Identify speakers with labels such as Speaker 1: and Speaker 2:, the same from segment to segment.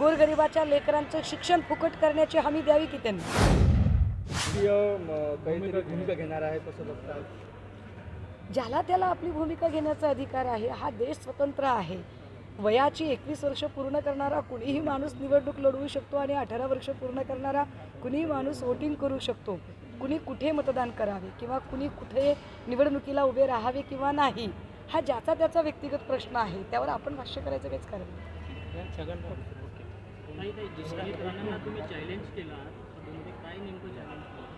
Speaker 1: गोरगरिबाच्या लेकरांचं शिक्षण फुकट करण्याची हमी द्यावी की त्यांनी?
Speaker 2: काहीतरी भूमिका घेणार आहे कसं बघता
Speaker 1: ज्याला त्याला आपली भूमिका घेण्याचा अधिकार आहे हा देश स्वतंत्र आहे. वयाची एकवीस वर्ष पूर्ण करणारा कुणीही माणूस निवडणूक लढवू शकतो आणि अठरा वर्ष पूर्ण करणारा कुणीही माणूस वोटिंग करू शकतो. कुणी कुठे मतदान करावे किंवा कुणी कुठे निवडणुकीला उभे राहावे किंवा नाही हा ज्याचा त्याचा व्यक्तिगत प्रश्न आहे. त्यावर आपण भाष्य करायचं काहीच कारण.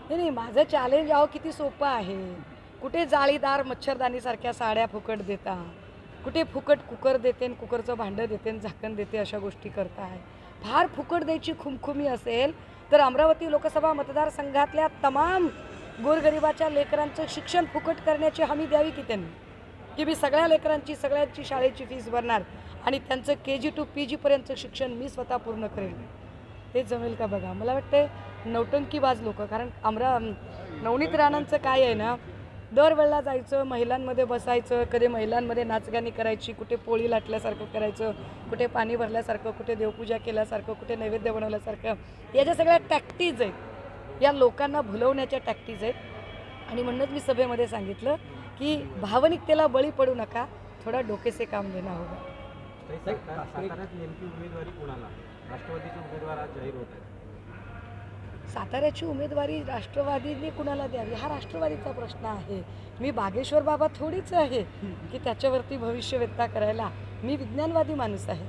Speaker 1: नाही
Speaker 3: नाही
Speaker 1: माझं चॅलेंज अहो किती सोपं आहे. कुठे जाळीदार मच्छरदानीसारख्या साड्या फुकट देता कुठे फुकट कुकर देते आणि कुकरचं भांडं देते आणि झाकण देते अशा गोष्टी करताय. फार फुकट द्यायची खुमखुमी असेल तर अमरावती लोकसभा मतदारसंघातल्या तमाम गोरगरिबाच्या लेकरांचं शिक्षण फुकट करण्याची हमी द्यावी की त्यांनी? की मी सगळ्या लेकरांची सगळ्यांची शाळेची फीस भरणार आणि त्यांचं के जी टू पी जीपर्यंतचं शिक्षण मी स्वतः पूर्ण करेन ते जमेल का बघा? मला वाटतं नौटंकीबाज लोक कारण आमरा नवनीत राणांचं काय आहे ना दरवेळेला जायचं महिलांमध्ये बसायचं कधी महिलांमध्ये नाचगाणी करायची कुठे पोळी लाटल्यासारखं करायचं कुठे पाणी भरल्यासारखं कुठे देवपूजा केल्यासारखं कुठे नैवेद्य बनवल्यासारखं या ज्या सगळ्या टॅक्टीज आहेत. या लोकांना भुलवण्याच्या टॅक्टीज आहेत. आणि म्हणूनच मी सभेमध्ये सांगितलं की भावनिकतेला बळी पडू नका थोडा डोकेसे काम देणं होगा
Speaker 4: साताऱ्यात नेमकी उमेदवारी कोणाला? राष्ट्रवादीचे उमेदवार आज जाहीर होत आहेत.
Speaker 1: साताऱ्याची उमेदवारी राष्ट्रवादीने कुणाला द्यावी? हा राष्ट्रवादीचा प्रश्न आहे. मी बागेश्वर बाबा थोडीच आहे की त्याच्यावरती भविष्य व्यक्ता करायला. मी विज्ञानवादी माणूस आहे.